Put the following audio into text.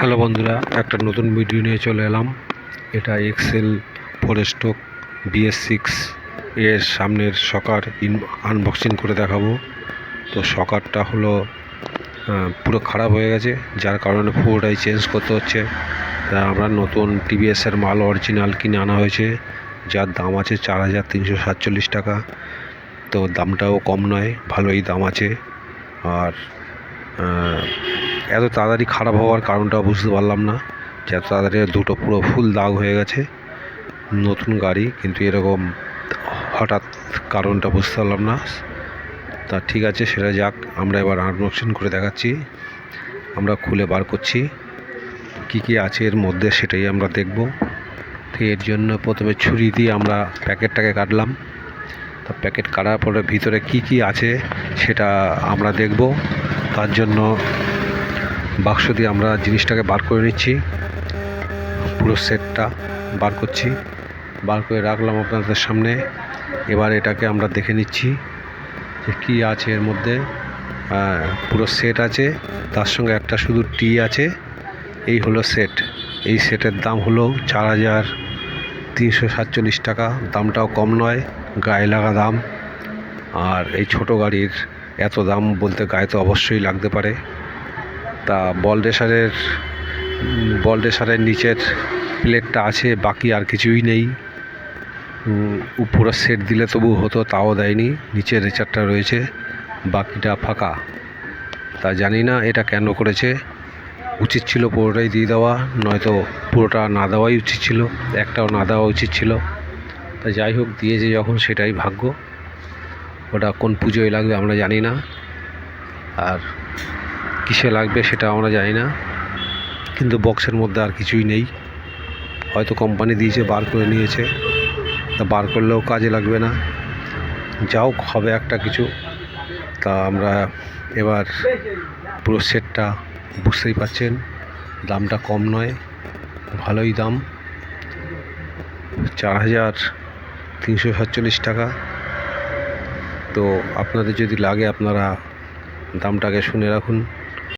Hello বন্ধুরা, একটা নতুন ভিডিও নিয়ে চলে এলাম। এটা excel four stock BS six এর সামনের সকার ইন আনবক্সিং করে দেখাবো। তো সকারটা হলো পুরো খারাপ হয়ে গেছে, যার কারণে পুরোটাই চেঞ্জ করতে হচ্ছে। তা আমরা নতুন টিভিএসের মাল অরিজিনাল কিনে আনা হয়েছে, যার দাম আছে চার হাজার তিনশো সাতচল্লিশ টাকা। তো দামটাও কম নয়, ভালোই দাম আছে। আর এত তাড়াতাড়ি খারাপ হওয়ার কারণটা বুঝতে পারলাম না যে এত তাড়াতাড়ি দুটো পুরো ফুল দাগ হয়ে গেছে, নতুন গাড়ি, কিন্তু এরকম হঠাৎ কারণটা বুঝতে পারলাম না। তা ঠিক আছে, সেটা যাক, আমরা এবার আনবক্সিং করে দেখাচ্ছি। আমরা খুলে বার করছি। কি কি আছে এর মধ্যে সেটাই আমরা দেখব। তো এর জন্য প্রথমে ছুরি দিয়ে আমরা প্যাকেটটাকে কাটলাম। তা প্যাকেট কাটার পরে ভিতরে কি কি আছে সেটা আমরা দেখব। তার জন্য বাক্স দিয়ে আমরা জিনিসটাকে বার করে নিচ্ছি। পুরো সেটটা বার করছি। বার করে রাখলাম আপনাদের সামনে। এবার এটাকে আমরা দেখে নিচ্ছি যে কী আছে এর মধ্যে। পুরো সেট আছে, তার সঙ্গে একটা শুধু টি আছে। এই হলো সেট। এই সেটের দাম হলো চার হাজার তিনশো সাতচল্লিশ টাকা। দামটাও কম নয়, গায়ে লাগা দাম। আর এই ছোট গাড়ির এত দাম বলতে গায়ে তো অবশ্যই লাগতে পারে। তা বল রেসারের বল রেসারের নিচের প্লেটটা আছে বাকি আর কিছুই নেই। উম, উপরে সেট দিলে তবু হতো তাও দেয়নি। নিচের রেচারটা রয়েছে বাকিটা ফাঁকা। তা জানি না এটা কেন করেছে। উচিত ছিল পুরোটাই দিয়ে দেওয়া নয়তো পুরোটা না দেওয়াই উচিত ছিল একটাও না দেওয়া উচিত ছিল। তা যাই হোক দিয়েছে যখন সেটাই ভাগ্য। ওটা কোন পুজোয় লাগবে আমরা জানি না। আর কিসে লাগবে সেটা আমরা জানি না। কিন্তু বক্সের মধ্যে আর কিছুই নেই। হয়তো কোম্পানি দিয়েছে, বার করে নিয়েছে। তা বার করলেও কাজে লাগবে না। যাও হবে একটা কিছু। তা আমরা এবার পুরো সেটটা বুঝতেই পারছেন। দামটা কম নয়, ভালোই দাম। চার হাজার তিনশো সাতচল্লিশ টাকা। তো আপনাদের যদি লাগে আপনারা দামটাকে শুনে রাখুন।